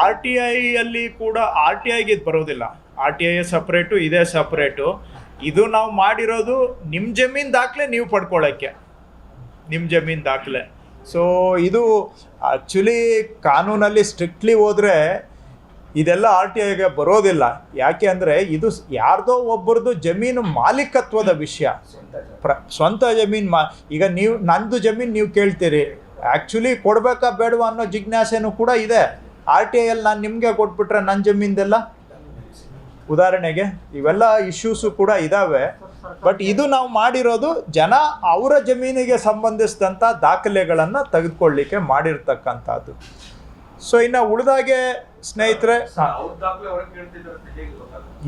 R T ಐಯಲ್ಲಿ ಕೂಡ R T ಐಗೆ ಇದು ಬರೋದಿಲ್ಲ. ಆರ್ ಟಿ ಐ ಸಪ್ರೇಟು ಇದೇ ಸಪ್ರೇಟು ಇದು ನಾವು ಮಾಡಿರೋದು ನಿಮ್ಮ ಜಮೀನು ದಾಖಲೆ ನೀವು ಪಡ್ಕೊಳ್ಳೋಕ್ಕೆ ನಿಮ್ಮ ಜಮೀನು ದಾಖಲೆ. ಸೊ ಇದು ಆ್ಯಕ್ಚುಲಿ ಕಾನೂನಲ್ಲಿ ಸ್ಟ್ರಿಕ್ಟ್ಲಿ ಹೋದರೆ ಇದೆಲ್ಲ ಆರ್ ಟಿ ಐಗೆ ಬರೋದಿಲ್ಲ. ಯಾಕೆ ಅಂದರೆ ಇದು ಯಾರ್ದೋ ಒಬ್ಬರದು ಜಮೀನು ಮಾಲೀಕತ್ವದ ವಿಷಯ. ಪ್ರ ಸ್ವಂತ ಜಮೀನು ಮಾ ಈಗ ನೀವು, ನಂದು ಜಮೀನು ನೀವು ಕೇಳ್ತೀರಿ. ಆ್ಯಕ್ಚುಲಿ ಕೊಡಬೇಕಾ ಬೇಡವಾ ಅನ್ನೋ ಜಿಜ್ಞಾಸೆನೂ ಕೂಡ ಇದೆ. ಆರ್ ಟಿ ಐಯಲ್ಲಿ ನಾನು ನಿಮಗೆ ಕೊಟ್ಬಿಟ್ರೆ ನನ್ನ ಜಮೀನ್ದೆಲ್ಲ? ಉದಾಹರಣೆಗೆ, ಇವೆಲ್ಲ ಇಶ್ಯೂಸು ಕೂಡ ಇದ್ದಾವೆ ಬಟ್ ಇದು ನಾವು ಮಾಡಿರೋದು ಜನ ಅವರ ಜಮೀನಿಗೆ ಸಂಬಂಧಿಸಿದಂಥ ದಾಖಲೆಗಳನ್ನು ತೆಗೆದುಕೊಳ್ಳಿಕ್ಕೆ ಮಾಡಿರ್ತಕ್ಕಂಥದ್ದು. ಸೊ ಇನ್ನು ಉಳಿದಾಗೆ ಸ್ನೇಹಿತರೆ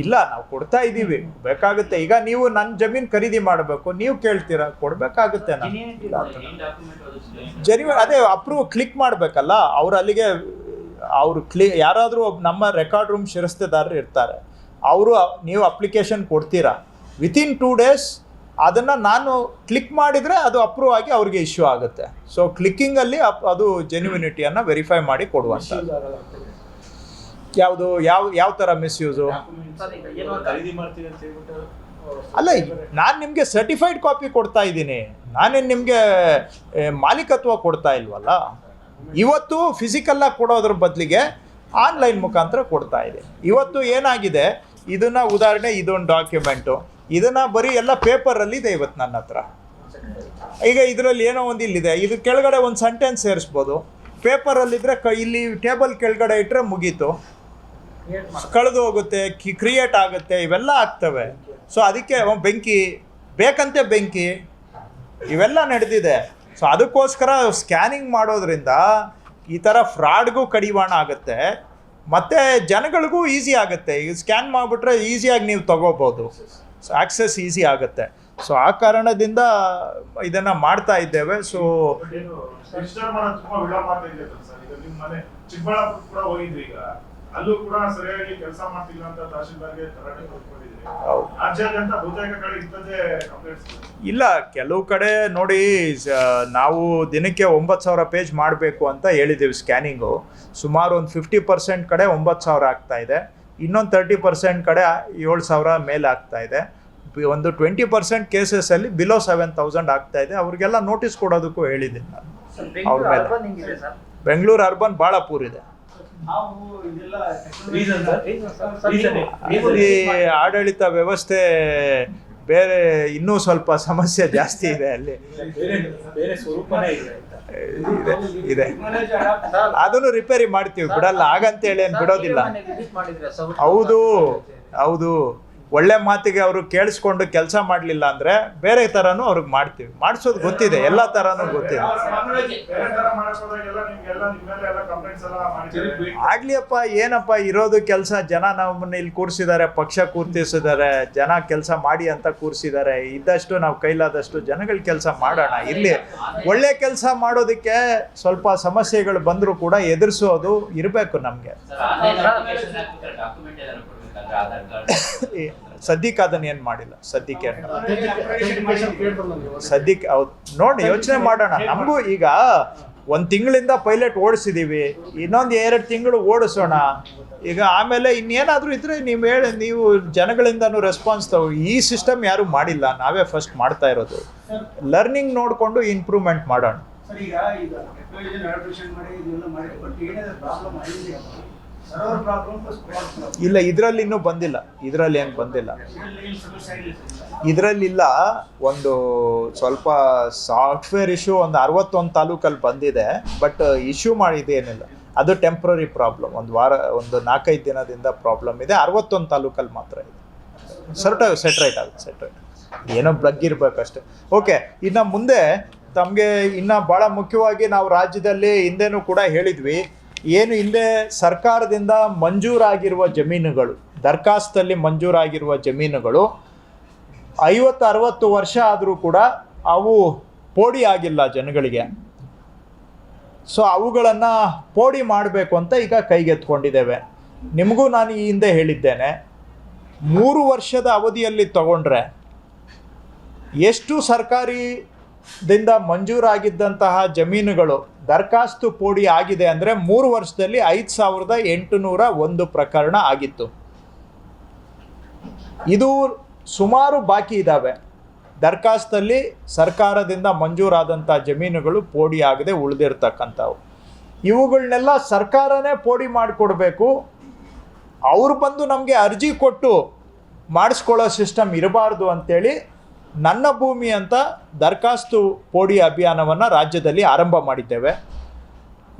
ಇಲ್ಲ ನಾವು ಕೊಡ್ತಾ ಇದ್ದೀವಿ ಬೇಕಾಗುತ್ತೆ. ಈಗ ನೀವು ನನ್ನ ಜಮೀನ್ ಖರೀದಿ ಮಾಡಬೇಕು. ನೀವು ಕೇಳ್ತೀರಾ? ಕೊಡ್ಬೇಕಾಗುತ್ತೆ ನಾನು. ಜರಿ ಅದೇ ಅಪ್ರೂವ್ ಕ್ಲಿಕ್ ಮಾಡಬೇಕಲ್ಲ ಅವ್ರು ಅಲ್ಲಿಗೆ ಅವರು ಕ್ಲಿ ಯಾರಾದರೂ ನಮ್ಮ ರೆಕಾರ್ಡ್ ರೂಮ್ ಶಿರಸ್ತೆದಾರರು ಇರ್ತಾರೆ. ಅವರು ನೀವು ಅಪ್ಲಿಕೇಶನ್ ಕೊಡ್ತೀರಾ? ವಿತಿನ್ ಟೂ ಡೇಸ್ ಅದನ್ನು ನಾನು ಕ್ಲಿಕ್ ಮಾಡಿದರೆ ಅದು ಅಪ್ರೂವ್ ಆಗಿ ಅವ್ರಿಗೆ ಇಶ್ಯೂ ಆಗುತ್ತೆ. ಸೊ ಕ್ಲಿಕ್ಕಿಂಗಲ್ಲಿ ಅದು ಜೆನ್ಯುನಿಟಿಯನ್ನು ವೆರಿಫೈ ಮಾಡಿ ಕೊಡುವಂಥ ಯಾವುದು, ಯಾವ ಯಾವ ಥರ ಮಿಸ್ಯೂಸು ಅಲ್ಲ, ನಾನು ನಿಮಗೆ ಸರ್ಟಿಫೈಡ್ ಕಾಪಿ ಕೊಡ್ತಾ ಇದ್ದೀನಿ. ನಾನೇನು ನಿಮಗೆ ಮಾಲೀಕತ್ವ ಕೊಡ್ತಾ ಇಲ್ವಲ್ಲ? ಇವತ್ತು ಫಿಸಿಕಲ್ಲಾಗಿ ಕೊಡೋದ್ರ ಬದಲಿಗೆ ಆನ್ಲೈನ್ ಮುಖಾಂತರ ಕೊಡ್ತಾ ಇದೆ ಇವತ್ತು ಏನಾಗಿದೆ? ಇದನ್ನು ಉದಾಹರಣೆ, ಇದೊಂದು ಡಾಕ್ಯುಮೆಂಟು ಇದನ್ನು ಬರೀ ಎಲ್ಲ ಪೇಪರಲ್ಲಿದೆ ಇವತ್ತು ನನ್ನ ಹತ್ರ. ಈಗ ಇದರಲ್ಲಿ ಏನೋ ಒಂದು ಇಲ್ಲಿದೆ. ಇದು ಕೆಳಗಡೆ ಒಂದು ಸೆಂಟೆನ್ಸ್ ಸೇರಿಸ್ಬೋದು. ಪೇಪರಲ್ಲಿದ್ದರೆ ಕ ಇಲ್ಲಿ ಟೇಬಲ್ ಕೆಳಗಡೆ ಇಟ್ಟರೆ ಮುಗೀತು. ಕಳೆದು ಹೋಗುತ್ತೆ, ಕಿ ಕ್ರಿಯೇಟ್ ಆಗುತ್ತೆ, ಇವೆಲ್ಲ ಆಗ್ತವೆ. ಸೊ ಅದಕ್ಕೆ ಬೆಂಕಿ, ಬೇಕಂತೆ ಬೆಂಕಿ, ಇವೆಲ್ಲ ನಡೆದಿದೆ. ಸೊ ಅದಕ್ಕೋಸ್ಕರ ಸ್ಕ್ಯಾನಿಂಗ್ ಮಾಡೋದ್ರಿಂದ ಈ ಥರ ಫ್ರಾಡ್ಗೂ ಕಡಿವಾಣ ಆಗುತ್ತೆ. ಮತ್ತು ಜನಗಳಿಗೂ ಈಸಿ ಆಗುತ್ತೆ. ಈಗ ಸ್ಕ್ಯಾನ್ ಮಾಡಿಬಿಟ್ರೆ ಈಸಿಯಾಗಿ ನೀವು ತಗೋಬೋದು. ಸೊ ಆಕ್ಸೆಸ್ ಈಸಿ ಆಗುತ್ತೆ. ಸೊ ಆ ಕಾರಣದಿಂದ ಇದನ್ನು ಮಾಡ್ತಾ ಇದ್ದೇವೆ. ಸೊ ಅಲ್ಲೂ ಕೂಡ ಸರಿಯಾಗಿ ಕೆಲಸ ಮಾಡ್ತಿಲ್ಲ ಅಂತ ತಹಶೀಲ್ದಾರ್ಗೆ ತರಾಟೆ ರಾಜ್ಯಾದ್ಯಂತ ಬಹುತೇಕ ಕಡೆ ಇಂಥದ್ದೇ ಕಂಪ್ಲೇಂಟ್ಸ್ ಇಲ್ಲ ಕೆಲವು ಕಡೆ ನೋಡಿ ನಾವು ದಿನಕ್ಕೆ ಒಂಬತ್ತು ಸಾವಿರ ಪೇಜ್ ಮಾಡಬೇಕು ಅಂತ ಹೇಳಿದ್ದೀವಿ ಸ್ಕ್ಯಾನಿಂಗು ಸುಮಾರು ಒಂದು ಫಿಫ್ಟಿ ಪರ್ಸೆಂಟ್ ಕಡೆ ಒಂಬತ್ತು ಸಾವಿರ ಆಗ್ತಾ ಇದೆ. ಇನ್ನೊಂದು ತರ್ಟಿ ಪರ್ಸೆಂಟ್ ಕಡೆ ಏಳು ಸಾವಿರ ಮೇಲೆ ಆಗ್ತಾ ಇದೆ. ಒಂದು ಟ್ವೆಂಟಿ ಪರ್ಸೆಂಟ್ ಕೇಸಸಲ್ಲಿ ಬಿಲೋ ಸೆವೆನ್ ತೌಸಂಡ್ ಆಗ್ತಾ ಇದೆ. ಅವ್ರಿಗೆಲ್ಲ ನೋಟಿಸ್ ಕೊಡೋದಕ್ಕೂ ಹೇಳಿದ್ದೀನಿ ನಾನು. ಅವ್ರ ಮೇಲೆ. ಬೆಂಗಳೂರು ಅರ್ಬನ್ ಭಾಳ ಪೂರ್ ಇದೆ? ಅಲ್ಲಿ ಆಡಳಿತ ವ್ಯವಸ್ಥೆ ಬೇರೆ ಇನ್ನೂ ಸ್ವಲ್ಪ ಸಮಸ್ಯೆ ಜಾಸ್ತಿ ಇದೆ ಅಲ್ಲಿ. ಬೇರೆ ಬೇರೆ ಸ್ವರೂಪನೇ ಇದೆ ಇದೆ. ಅದನ್ನು ರಿಪೇರಿ ಮಾಡ್ತೀವಿ ಬಿಡಲ್ಲ ಹಾಗಂತೇಳಿ ಏನು ಬಿಡೋದಿಲ್ಲ. ಹೌದು ಹೌದು. ಒಳ್ಳೆ ಮಾತಿಗೆ ಅವರು ಕೇಳಿಸ್ಕೊಂಡು ಕೆಲಸ ಮಾಡಲಿಲ್ಲ ಅಂದರೆ ಬೇರೆ ಥರನೂ ಅವ್ರಿಗೆ ಮಾಡ್ತೀವಿ. ಮಾಡಿಸೋದು ಗೊತ್ತಿದೆ, ಎಲ್ಲ ಥರನೂ ಗೊತ್ತಿದೆ. ಬೇರೆ ಅಪ್ಪ ಏನಪ್ಪ, ಇರೋದು ಕೆಲಸ, ಜನ ನಮ್ಮನ್ನ ಇಲ್ಲಿ ಕೂರಿಸಿದ್ದಾರೆ ಪಕ್ಷ ಕೂರ್ತಿಸಿದ್ದಾರೆ ಜನ ಕೆಲಸ ಮಾಡಿ ಅಂತ ಕೂರಿಸಿದ್ದಾರೆ ಇದ್ದಷ್ಟು ನಾವು ಕೈಲಾದಷ್ಟು ಜನಗಳ ಕೆಲಸ ಮಾಡೋಣ. ಇಲ್ಲಿ ಒಳ್ಳೆ ಕೆಲಸ ಮಾಡೋದಕ್ಕೆ ಸ್ವಲ್ಪ ಸಮಸ್ಯೆಗಳು ಬಂದರೂ ಕೂಡ ಎದುರಿಸೋದು ಇರಬೇಕು ನಮಗೆ. ಸದ್ಯಕ್ಕೆ ಅದನ್ನ ಏನು ಮಾಡಿಲ್ಲ? ಸದ್ಯಕ್ಕೆ. ಸದ್ಯಕ್ಕೆ ನೋಡಿ, ಯೋಚನೆ ಮಾಡೋಣ. ನಮಗೂ ಈಗ ಒಂದು ತಿಂಗಳಿಂದ ಪೈಲಟ್ ಓಡಿಸಿದೀವಿ. ಇನ್ನೊಂದು ಎರಡು ತಿಂಗಳು ಓಡಿಸೋಣ. ಈಗ ಆಮೇಲೆ ಇನ್ನೇನಾದರೂ ಇದ್ರೆ ನೀವು ಹೇಳಿ, ನೀವು ಜನಗಳಿಂದನೂ ರೆಸ್ಪಾನ್ಸ್ ತಗೋ. ಈ ಸಿಸ್ಟಮ್ ಯಾರೂ ಮಾಡಿಲ್ಲ. ನಾವೇ ಫಸ್ಟ್ ಮಾಡ್ತಾ ಇರೋದು. ಲರ್ನಿಂಗ್ ನೋಡಿಕೊಂಡು ಇಂಪ್ರೂವ್ಮೆಂಟ್ ಮಾಡೋಣ. ಇಲ್ಲ, ಇದರಲ್ಲಿ ಇನ್ನೂ ಬಂದಿಲ್ಲ. ಇದರಲ್ಲಿ ಏನು ಬಂದಿಲ್ಲ. ಇದರಲ್ಲಿಲ್ಲ ಒಂದು ಸ್ವಲ್ಪ ಸಾಫ್ಟ್ವೇರ್ ಇಶ್ಯೂ ಒಂದು ಅರವತ್ತೊಂದು ತಾಲೂಕಲ್ಲಿ ಬಂದಿದೆ, ಬಟ್ ಇಶ್ಯೂ ಮಾಡಿದ್ದೇನಿಲ್ಲ. ಅದು ಟೆಂಪ್ರರಿ ಪ್ರಾಬ್ಲಮ್. ಒಂದು ವಾರ, ಒಂದು ನಾಲ್ಕೈದು ದಿನದಿಂದ ಪ್ರಾಬ್ಲಮ್ ಇದೆ. ಅರವತ್ತೊಂದು ತಾಲೂಕಲ್ಲಿ ಮಾತ್ರ ಇದೆ. ಸರ್ಟ ಸೆಟ್ರೈಟ್ ಆಗುತ್ತೆ ಸೆಟ್ರೈಟ್ ಏನೋ ಪ್ಲಗ್ ಇರಬೇಕಷ್ಟೆ. ಓಕೆ, ಇನ್ನು ಮುಂದೆ ತಮಗೆ ಇನ್ನು ಭಾಳ ಮುಖ್ಯವಾಗಿ ನಾವು ರಾಜ್ಯದಲ್ಲಿ ಹಿಂದೆನೂ ಕೂಡ ಹೇಳಿದ್ವಿ. ಏನು ಹಿಂದೆ ಸರ್ಕಾರದಿಂದ ಮಂಜೂರಾಗಿರುವ ಜಮೀನುಗಳು, ದರ್ಖಾಸ್ತಲ್ಲಿ ಮಂಜೂರಾಗಿರುವ ಜಮೀನುಗಳು ಐವತ್ತು ಅರವತ್ತು ವರ್ಷ ಆದರೂ ಕೂಡ ಅವು ಪೋಡಿ ಆಗಿಲ್ಲ ಜನಗಳಿಗೆ. ಸೊ ಅವುಗಳನ್ನು ಪೋಡಿ ಮಾಡಬೇಕು ಅಂತ ಈಗ ಕೈಗೆತ್ಕೊಂಡಿದ್ದೇವೆ ನಿಮಗೂ ನಾನು ಈ ಹಿಂದೆ ಹೇಳಿದ್ದೇನೆ, ಮೂರು ವರ್ಷದ ಅವಧಿಯಲ್ಲಿ ತಗೊಂಡ್ರೆ ಎಷ್ಟು ಸರ್ಕಾರಿ ದಿಂದ ಮಂಜೂರಾಗಿದ್ದಂತಹ ಜಮೀನುಗಳು ದರಖಾಸ್ತು ಪೋಡಿ ಆಗಿದೆ ಅಂದರೆ ಮೂರು ವರ್ಷದಲ್ಲಿ ಐದು ಸಾವಿರದ ಎಂಟುನೂರ ಒಂದು ಪ್ರಕರಣ ಆಗಿತ್ತು. ಇದು ಸುಮಾರು ಬಾಕಿ ಇದ್ದಾವೆ ದರ್ಖಾಸ್ತಲ್ಲಿ ಸರ್ಕಾರದಿಂದ ಮಂಜೂರಾದಂಥ ಜಮೀನುಗಳು ಪೋಡಿ ಆಗದೆ ಉಳಿದಿರ್ತಕ್ಕಂಥವು. ಇವುಗಳನ್ನೆಲ್ಲ ಸರ್ಕಾರನೇ ಪೋಡಿ ಮಾಡಿಕೊಡ್ಬೇಕು. ಅವ್ರು ಬಂದು ನಮಗೆ ಅರ್ಜಿ ಕೊಟ್ಟು ಮಾಡಿಸ್ಕೊಳ್ಳೋ ಸಿಸ್ಟಮ್ ಇರಬಾರ್ದು ಅಂತೇಳಿ ನನ್ನ ಭೂಮಿ ಅಂತ ದರಖಾಸ್ತು ಪೋಡಿ ಅಭಿಯಾನವನ್ನು ರಾಜ್ಯದಲ್ಲಿ ಆರಂಭ ಮಾಡಿದ್ದೇವೆ.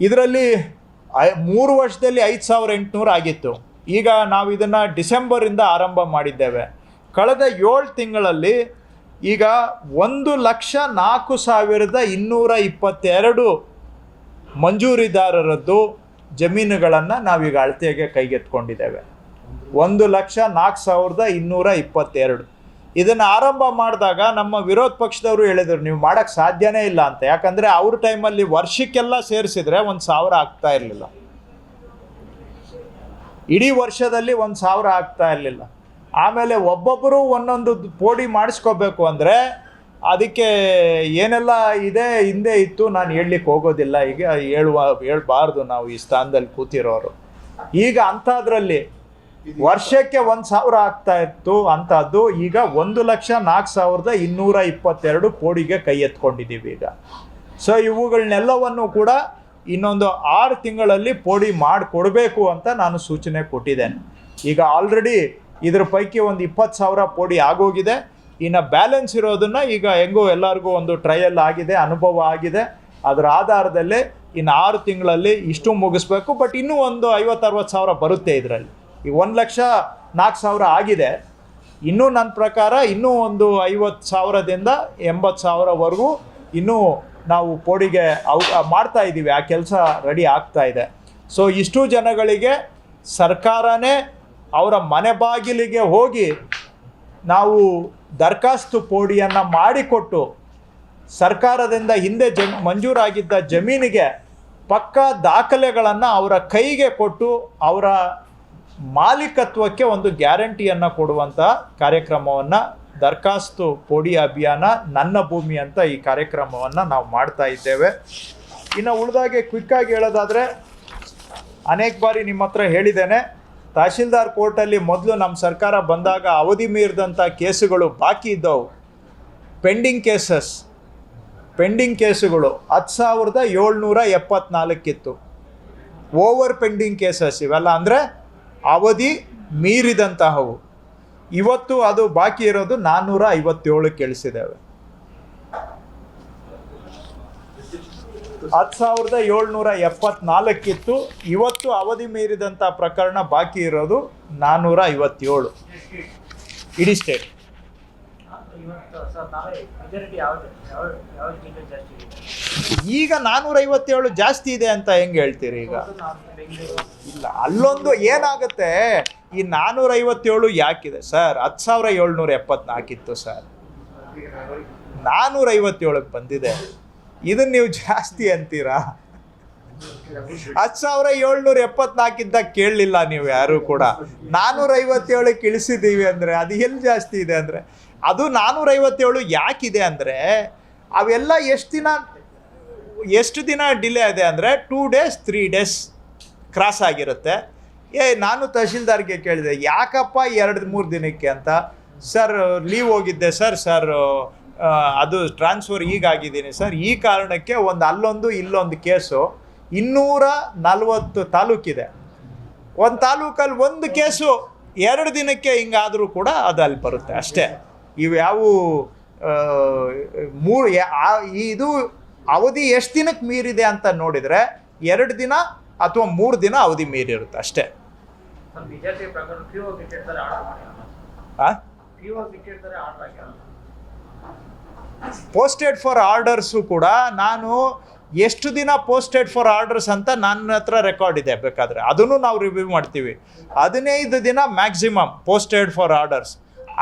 ಇದರಲ್ಲಿ ಮೂರು ವರ್ಷದಲ್ಲಿ ಐದು ಸಾವಿರ ಎಂಟುನೂರು ಆಗಿತ್ತು. ಈಗ ನಾವು ಇದನ್ನು ಡಿಸೆಂಬರಿಂದ ಆರಂಭ ಮಾಡಿದ್ದೇವೆ. ಕಳೆದ ಏಳು ತಿಂಗಳಲ್ಲಿ ಈಗ ಒಂದು ಲಕ್ಷ ನಾಲ್ಕು ಸಾವಿರದ ಇನ್ನೂರ ಇಪ್ಪತ್ತೆರಡು ಮಂಜೂರಿದಾರರದ್ದು ಜಮೀನುಗಳನ್ನು ನಾವೀಗ ಅಳತೆಗೆ ಕೈಗೆತ್ಕೊಂಡಿದ್ದೇವೆ ಒಂದು ಲಕ್ಷ ನಾಲ್ಕು ಸಾವಿರದ ಇನ್ನೂರ ಇಪ್ಪತ್ತೆರಡು. ಇದನ್ನು ಆರಂಭ ಮಾಡಿದಾಗ ನಮ್ಮ ವಿರೋಧ ಪಕ್ಷದವರು ಹೇಳಿದರು, ನೀವು ಮಾಡೋಕ್ಕೆ ಸಾಧ್ಯನೇ ಇಲ್ಲ ಅಂತ. ಯಾಕಂದರೆ ಅವ್ರ ಟೈಮಲ್ಲಿ ವರ್ಷಕ್ಕೆಲ್ಲ ಸೇರಿಸಿದ್ರೆ ಒಂದು ಸಾವಿರ ಆಗ್ತಾ ಇರಲಿಲ್ಲ. ಇಡೀ ವರ್ಷದಲ್ಲಿ ಒಂದು ಸಾವಿರ ಆಗ್ತಾ ಇರಲಿಲ್ಲ. ಆಮೇಲೆ ಒಬ್ಬೊಬ್ಬರು ಒಂದೊಂದು ಪೋಡಿ ಮಾಡಿಸ್ಕೋಬೇಕು ಅಂದರೆ ಅದಕ್ಕೆ ಏನೆಲ್ಲ ಇದೆ, ಹಿಂದೆ ಇತ್ತು, ನಾನು ಹೇಳಲಿಕ್ಕೆ ಹೋಗೋದಿಲ್ಲ. ಈಗ ಹೇಳುವ, ಹೇಳಬಾರ್ದು ನಾವು ಈ ಸ್ಥಾನದಲ್ಲಿ ಕೂತಿರೋರು. ಈಗ ಅಂಥದ್ರಲ್ಲಿ ವರ್ಷಕ್ಕೆ ಒಂದು ಸಾವಿರ ಆಗ್ತಾ ಇತ್ತು ಅಂಥದ್ದು ಈಗ ಒಂದು ಲಕ್ಷ ನಾಲ್ಕು ಸಾವಿರದ ಇನ್ನೂರ ಇಪ್ಪತ್ತೆರಡು ಕೋಡಿಗೆ ಕೈ ಎತ್ಕೊಂಡಿದ್ದೀವಿ ಈಗ. ಸೊ ಇವುಗಳನ್ನೆಲ್ಲವನ್ನು ಕೂಡ ಇನ್ನೊಂದು ಆರು ತಿಂಗಳಲ್ಲಿ ಪೋಡಿ ಮಾಡಿಕೊಡ್ಬೇಕು ಅಂತ ನಾನು ಸೂಚನೆ ಕೊಟ್ಟಿದ್ದೇನೆ. ಈಗ ಆಲ್ರೆಡಿ ಇದ್ರ ಪೈಕಿ ಒಂದು ಇಪ್ಪತ್ತು ಸಾವಿರ ಪೋಡಿ ಆಗೋಗಿದೆ. ಇನ್ನು ಬ್ಯಾಲೆನ್ಸ್ ಇರೋದನ್ನು ಈಗ ಹೆಂಗೋ ಎಲ್ಲರಿಗೂ ಒಂದು ಟ್ರಯಲ್ ಆಗಿದೆ, ಅನುಭವ ಆಗಿದೆ. ಅದರ ಆಧಾರದಲ್ಲಿ ಇನ್ನು ಆರು ತಿಂಗಳಲ್ಲಿ ಇಷ್ಟು ಮುಗಿಸ್ಬೇಕು. ಬಟ್ ಇನ್ನೂ ಒಂದು ಐವತ್ತು, ಅರವತ್ತು ಸಾವಿರ ಬರುತ್ತೆ ಇದರಲ್ಲಿ. ಈ ಒಂದು ಲಕ್ಷ ನಾಲ್ಕು ಸಾವಿರ ಆಗಿದೆ. ಇನ್ನೂ ನನ್ನ ಪ್ರಕಾರ ಇನ್ನೂ ಒಂದು ಐವತ್ತು ಸಾವಿರದಿಂದ ಎಂಬತ್ತು ಸಾವಿರವರೆಗೂ ಇನ್ನೂ ನಾವು ಪೋಡಿಗೆ ಅವ್ ಮಾಡ್ತಾ ಇದ್ದೀವಿ ಆ ಕೆಲಸ ರೆಡಿ ಆಗ್ತಾ ಇದೆ. ಸೊ ಇಷ್ಟು ಜನಗಳಿಗೆ ಸರ್ಕಾರನೇ ಅವರ ಮನೆ ಬಾಗಿಲಿಗೆ ಹೋಗಿ ನಾವು ದರ್ಖಾಸ್ತು ಪೋಡಿಯನ್ನು ಮಾಡಿಕೊಟ್ಟು ಸರ್ಕಾರದಿಂದ ಹಿಂದೆ ಜ ಮಂಜೂರಾಗಿದ್ದ ಜಮೀನಿಗೆ ಪಕ್ಕಾ ದಾಖಲೆಗಳನ್ನು ಅವರ ಕೈಗೆ ಕೊಟ್ಟು ಅವರ ಮಾಲೀಕತ್ವಕ್ಕೆ ಒಂದು ಗ್ಯಾರಂಟಿಯನ್ನು ಕೊಡುವಂಥ ಕಾರ್ಯಕ್ರಮವನ್ನು ದರಖಾಸ್ತು ಪೋಡಿ ಅಭಿಯಾನ ನನ್ನ ಭೂಮಿ ಅಂತ ಈ ಕಾರ್ಯಕ್ರಮವನ್ನು ನಾವು ಮಾಡ್ತಾ ಇದ್ದೇವೆ. ಇನ್ನು ಉಳಿದಾಗೆ ಕ್ವಿಕ್ಕಾಗಿ ಹೇಳೋದಾದರೆ, ಅನೇಕ ಬಾರಿ ನಿಮ್ಮ ಹತ್ರ ಹೇಳಿದ್ದೇನೆ, ತಹಶೀಲ್ದಾರ್ ಕೋರ್ಟಲ್ಲಿ ಮೊದಲು ನಮ್ಮ ಸರ್ಕಾರ ಬಂದಾಗ ಅವಧಿ ಮೀರಿದಂಥ ಕೇಸುಗಳು ಬಾಕಿ ಇದ್ದವು. ಪೆಂಡಿಂಗ್ ಕೇಸಸ್ ಪೆಂಡಿಂಗ್ ಕೇಸುಗಳು ಹತ್ತು ಸಾವಿರದ ಏಳ್ನೂರ ಎಪ್ಪತ್ನಾಲ್ಕಿತ್ತು. ಓವರ್ ಪೆಂಡಿಂಗ್ ಕೇಸಸ್ ಇವೆಲ್ಲ ಅಂದರೆ ಅವಧಿ ಮೀರಿದಂತಹವು. ಇವತ್ತು ಅದು ಬಾಕಿ ಇರೋದು ನಾನ್ನೂರ ಐವತ್ತೇಳು ಕೇಳಿಸಿದ್ದೇವೆ. ಹತ್ತು ಸಾವಿರದ ಏಳ್ನೂರ ಎಪ್ಪತ್ನಾಲ್ಕಿತ್ತು. ಇವತ್ತು ಅವಧಿ ಮೀರಿದಂಥ ಪ್ರಕರಣ ಬಾಕಿ ಇರೋದು ನಾನ್ನೂರ ಐವತ್ತೇಳು ಇಡೀ ಸ್ಟೇಟ್ ಈಗ ನಾನ್ನೂರ ಐವತ್ತೇಳು ಜಾಸ್ತಿ ಇದೆ ಅಂತ ಹೆಂಗೆ ಹೇಳ್ತೀರಿ ಈಗ? ಇಲ್ಲ, ಅಲ್ಲೊಂದು ಏನಾಗುತ್ತೆ? ಈ ನಾನ್ನೂರ ಐವತ್ತೇಳು ಯಾಕಿದೆ? ಸರ್, ಹತ್ತು ಸಾವಿರ ಏಳ್ನೂರ ಎಪ್ಪತ್ನಾಲ್ಕಿತ್ತು, ಸರ್. ನಾನ್ನೂರ ಐವತ್ತೇಳಕ್ಕೆ ಬಂದಿದೆ. ಇದನ್ನ ನೀವು ಜಾಸ್ತಿ ಅಂತೀರಾ? ಹತ್ತು ಸಾವಿರ ಏಳ್ನೂರ ಎಪ್ಪತ್ನಾಲ್ಕಿದ್ದಾಗ ಕೇಳಲಿಲ್ಲ ನೀವು ಯಾರು ಕೂಡ. ನಾನೂರ ಐವತ್ತೇಳಕ್ಕೆ ಇಳಿಸಿದ್ದೀವಿ ಅಂದರೆ ಅದು ಎಲ್ಲಿ ಜಾಸ್ತಿ ಇದೆ ಅಂದರೆ? ಅದು ನಾನ್ನೂರ ಐವತ್ತೇಳು ಯಾಕಿದೆ ಅಂದರೆ, ಅವೆಲ್ಲ ಎಷ್ಟು ದಿನ ಎಷ್ಟು ದಿನ ಡಿಲೇ ಇದೆ ಅಂದರೆ two days three days cross ಆಗಿರುತ್ತೆ. ಏ, ನಾನು ತಹಶೀಲ್ದಾರ್ಗೆ ಕೇಳಿದೆ, ಯಾಕಪ್ಪ ಎರಡು, ಮೂರು ದಿನಕ್ಕೆ ಅಂತ? ಸರ್ ಲೀವ್ ಹೋಗಿದ್ದೆ ಸರ್ ಸರ್ ಅದು ಟ್ರಾನ್ಸ್ಫರ್ ಈಗಾಗಿದ್ದೀನಿ ಸರ್. ಈ ಕಾರಣಕ್ಕೆ ಒಂದು ಅಲ್ಲೊಂದು, ಇಲ್ಲೊಂದು ಕೇಸು ಇನ್ನೂರ ನಲ್ವತ್ತು ತಾಲೂಕಿದೆ. ಒಂದು ತಾಲೂಕಲ್ಲಿ ಒಂದು ಕೇಸು ಎರಡು ದಿನಕ್ಕೆ ಹಿಂಗಾದರೂ ಕೂಡ ಅದು ಅಲ್ಲಿ ಬರುತ್ತೆ ಅಷ್ಟೇ. ಇವು ಯಾವ ಮೂರು ಆ- ಇದು ಅವಧಿ ಎಷ್ಟು ದಿನಕ್ಕೆ ಮೀರಿದೆ ಅಂತ ನೋಡಿದರೆ ಎರಡು ದಿನ ಅಥವಾ ಮೂರು ದಿನ ಅವಧಿ ಮೀರಿರುತ್ತೆ ಅಷ್ಟೇ. ಪೋಸ್ಟೆಡ್ ಫಾರ್ ಆರ್ಡರ್ಸು ಕೂಡ ನಾನು ಎಷ್ಟು ದಿನ ಪೋಸ್ಟೆಡ್ ಫಾರ್ ಆರ್ಡರ್ಸ್ ಅಂತ ನನ್ನ ಹತ್ರ ರೆಕಾರ್ಡ್ ಇದೆ ಬೇಕಾದರೆ. ಅದನ್ನು ನಾವು ರಿವ್ಯೂ ಮಾಡ್ತೀವಿ. ಹದಿನೈದು ದಿನ ಮ್ಯಾಕ್ಸಿಮಮ್ ಪೋಸ್ಟೆಡ್ ಫಾರ್ ಆರ್ಡರ್ಸ್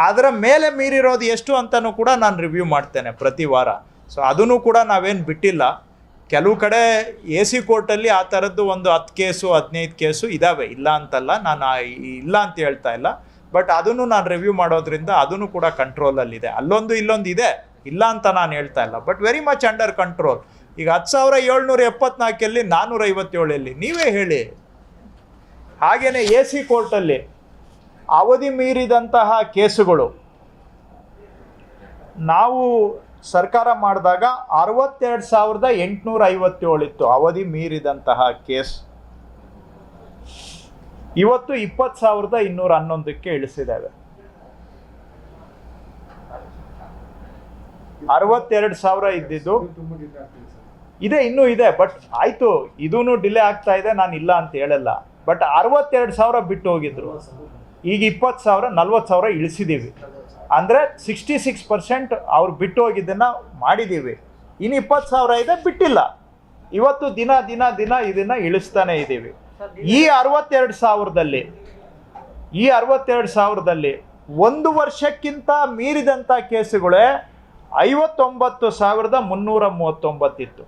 ಅದರ ಮೇಲೆ ಮೀರಿರೋದು ಎಷ್ಟು ಅಂತಲೂ ಕೂಡ ನಾನು ರಿವ್ಯೂ ಮಾಡ್ತೇನೆ ಪ್ರತಿ ವಾರ. ಸೊ ಅದನ್ನು ಕೂಡ ನಾವೇನು ಬಿಟ್ಟಿಲ್ಲ. ಕೆಲವು ಕಡೆ ಎ ಸಿ ಕೋರ್ಟಲ್ಲಿ ಆ ಥರದ್ದು ಒಂದು ಹತ್ತು ಕೇಸು, ಹದಿನೈದು ಕೇಸು ಇದ್ದಾವೆ ಇಲ್ಲ ಅಂತಲ್ಲ, ನಾನು ಇಲ್ಲ ಅಂತ ಹೇಳ್ತಾ ಇಲ್ಲ. ಬಟ್ ಅದನ್ನು ನಾನು ರಿವ್ಯೂ ಮಾಡೋದ್ರಿಂದ ಅದನ್ನು ಕೂಡ ಕಂಟ್ರೋಲಲ್ಲಿದೆ ಅಲ್ಲೊಂದು. ಇಲ್ಲೊಂದು ಇದೆ. ಇಲ್ಲ ಅಂತ ನಾನು ಹೇಳ್ತಾ ಇಲ್ಲ. But very much under control ಈಗ ಹತ್ತು ಸಾವಿರ ಏಳ್ನೂರ ಎಪ್ಪತ್ನಾಲ್ಕಲ್ಲಿ ನಾನ್ನೂರ ಐವತ್ತೇಳಲ್ಲಿ. ನೀವೇ ಹೇಳಿ. ಹಾಗೆಯೇ ಎ ಸಿ ಕೋರ್ಟಲ್ಲಿ ಅವಧಿ ಮೀರಿದಂತಹ ಕೇಸುಗಳು. ನಾವು ಸರ್ಕಾರ ಮಾಡಿದಾಗ ಅರವತ್ತೆರಡು ಸಾವಿರದ ಎಂಟುನೂರ ಐವತ್ತೇಳು ಇತ್ತು ಅವಧಿ ಮೀರಿದಂತಹ ಕೇಸ್. ಇವತ್ತು ಇಪ್ಪತ್ತು ಸಾವಿರದ ಇನ್ನೂರ ಹನ್ನೊಂದಕ್ಕೆ ಇಳಿಸಿದ್ದೇವೆ. ಅರವತ್ತೆರಡು ಸಾವಿರ ಇದ್ದಿದ್ದು. ಇದೆ, ಇನ್ನೂ ಇದೆ, ಬಟ್ ಆಯಿತು ಇದೂ ಡಿಲೇ ಆಗ್ತಾ ಇದೆ ನಾನು ಇಲ್ಲ ಅಂತ ಹೇಳಲ್ಲ. ಬಟ್ ಅರವತ್ತೆರಡು ಸಾವಿರ ಬಿಟ್ಟು ಹೋಗಿದ್ರು. ಈಗ ಇಪ್ಪತ್ತು ಸಾವಿರ, ನಲ್ವತ್ತು ಸಾವಿರ ಇಳಿಸಿದ್ದೀವಿ ಅಂದರೆ ಸಿಕ್ಸ್ಟಿ ಸಿಕ್ಸ್ ಪರ್ಸೆಂಟ್ ಅವ್ರು ಬಿಟ್ಟು ಹೋಗಿದ್ದನ್ನ ಮಾಡಿದ್ದೀವಿ ಇನ್ನು ಇಪ್ಪತ್ತು ಸಾವಿರ ಇದೆ, ಬಿಟ್ಟಿಲ್ಲ. ಇವತ್ತು ದಿನ ದಿನ ದಿನ ಇದನ್ನು ಇಳಿಸ್ತಾನೆ ಇದ್ದೀವಿ ಈ ಅರವತ್ತೆರಡು ಸಾವಿರದಲ್ಲಿ, ಈ ಅರವತ್ತೆರಡು ಸಾವಿರದಲ್ಲಿ ಒಂದು ವರ್ಷಕ್ಕಿಂತ ಮೀರಿದಂಥ ಕೇಸುಗಳೇ ಐವತ್ತೊಂಬತ್ತು ಸಾವಿರದ ಮುನ್ನೂರ ಮೂವತ್ತೊಂಬತ್ತಿತ್ತು.